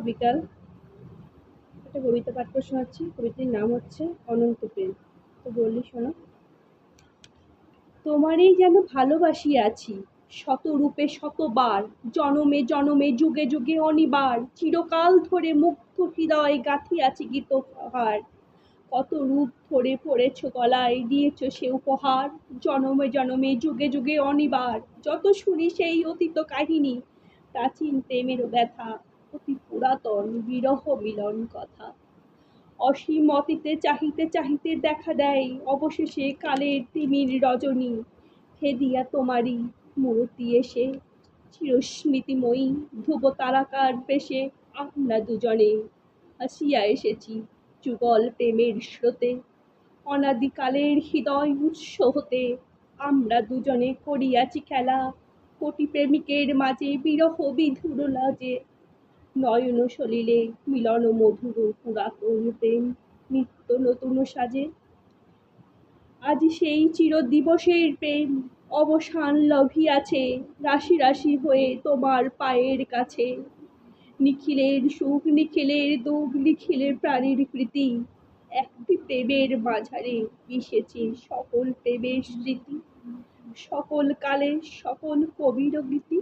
বিকাল। একটা কবিতা পাঠ করে শোনাচ্ছি কবিতার নাম হচ্ছে অনন্ত প্রেম। তো বললি, শোনো। তোমারই যেন ভালোবাসি আছি শত রূপে শতবার, জনমে জনমে, যুগে যুগে অনিবার, চিরকাল ধরে মুক্ত হৃদয় গাথি আছি গীত হার কত রূপ ধরে পড়েছ গলায়, দিয়েছ সে উপহার, জনমে জনমে, যুগে যুগে অনিবার। যত শুনি সেই অতীত কাহিনী, প্রাচীন প্রেমের ব্যথা অতি পুরাতন বিরহ মিলন কথা। অসীম অতীতে চাহিতে চাহিতে দেখা দেয়, অবশেষে কালের তিমির রজনী। হেদিয়া তোমারই মূর্তি এসে, চিরস্মৃতিময়ী ধ্রুব তারাকার বেশে, আমরা দুজনে হাসিয়া এসেছি যুগল প্রেমের স্রোতে। অনাদিকালের হৃদয় উৎস হতে, আমরা দুজনে করিয়াছি খেলা। কোটি প্রেমিকের মাঝে বিরহ বিধুর লাজে নয়ন সলিলে, মিলন মধুর পুরাতন প্রেম নিত্য নতুন সাজে। আজ সেই চির দিবসের প্রেম অবসান লভিয়াছে, রাশি রাশি হয়ে তোমার পায়ের কাছে। নিখিলের সুখ, নিখিলের দুঃখ, নিখিলের প্রাণীর কৃতি, একটি প্রেমের মাঝারে মিশেছে সকল প্রেমের স্মৃতি। সকল কালে সকল কবির গীতি